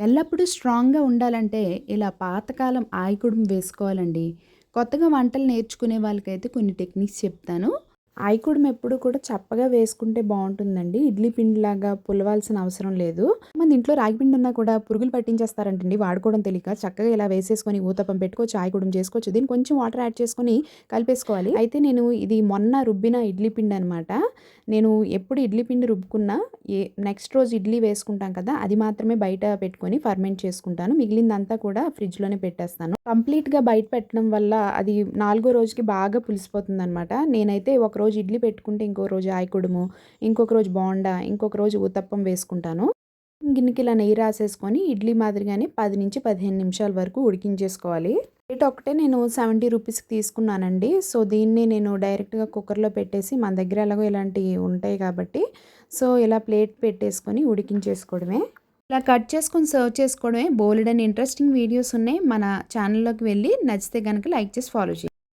ఎల్లప్పుడూ స్ట్రాంగ్గా ఉండాలంటే ఇలా పాతకాలం ఆయకుడుం వేసుకోవాలండి. కొత్తగా వంటలు నేర్చుకునే వాళ్ళకైతే కొన్ని టెక్నిక్స్ చెప్తాను. ఆయకుడుం ఎప్పుడు కూడా చప్పగా వేసుకుంటే బాగుంటుందండి. ఇడ్లీ పిండిలాగా పులవాల్సిన అవసరం లేదు. మన ఇంట్లో రాగి పిండి ఉన్నా కూడా పురుగులు పట్టించేస్తారంటండి. వాడుకోవడం తెలియక చక్కగా ఇలా వేసేసుకొని ఊతపం పెట్టుకోవచ్చు ఆయకుడుం చేసుకోవచ్చు. దీన్ని కొంచెం వాటర్ యాడ్ చేసుకొని కలిపేసుకోవాలి. అయితే నేను ఇది మొన్న రుబ్బిన ఇడ్లీ పిండి అనమాట నేను ఎప్పుడు ఇడ్లీ పిండి రుబ్బుకున్నా ఏ నెక్స్ట్ రోజు ఇడ్లీ వేసుకుంటాం కదా అది మాత్రమే బయట పెట్టుకొని ఫర్మెంట్ చేసుకుంటాను. మిగిలిందంతా కూడా ఫ్రిడ్జ్లోనే పెట్టేస్తాను. కంప్లీట్గా బయట పెట్టడం వల్ల అది నాలుగో రోజుకి బాగా పులిసిపోతుంది అనమాట నేనైతే ఒక రోజు ఇడ్లీ పెట్టుకుంటే ఇంకో రోజు ఆయకుడుము ఇంకొక రోజు బోండా ఇంకొక రోజు ఉతప్పం వేసుకుంటాను. గిన్నెకి ఇలా నెయ్యి రాసేసుకొని ఇడ్లీ మాదిరిగానే పది నుంచి పదిహేను నిమిషాల వరకు ఉడికించేసుకోవాలి. రేట్ ఒకటే నేను సెవెంటీ రూపీస్కి తీసుకున్నానండి. సో దీన్ని నేను డైరెక్ట్గా కుక్కర్లో పెట్టేసి మన దగ్గర ఎలాగో ఇలాంటివి ఉంటాయి కాబట్టి సో ఇలా ప్లేట్ పెట్టేసుకొని ఉడికించేసుకోవడమే. ఇలా కట్ చేసుకొని సర్వ్ చేసుకోవడమే బోలెడ్ అండ్ ఇంట్రెస్టింగ్ వీడియోస్ ఉన్నాయి. మన ఛానల్లోకి వెళ్ళి నచ్చితే కనుక లైక్ చేసి ఫాలో చేయండి.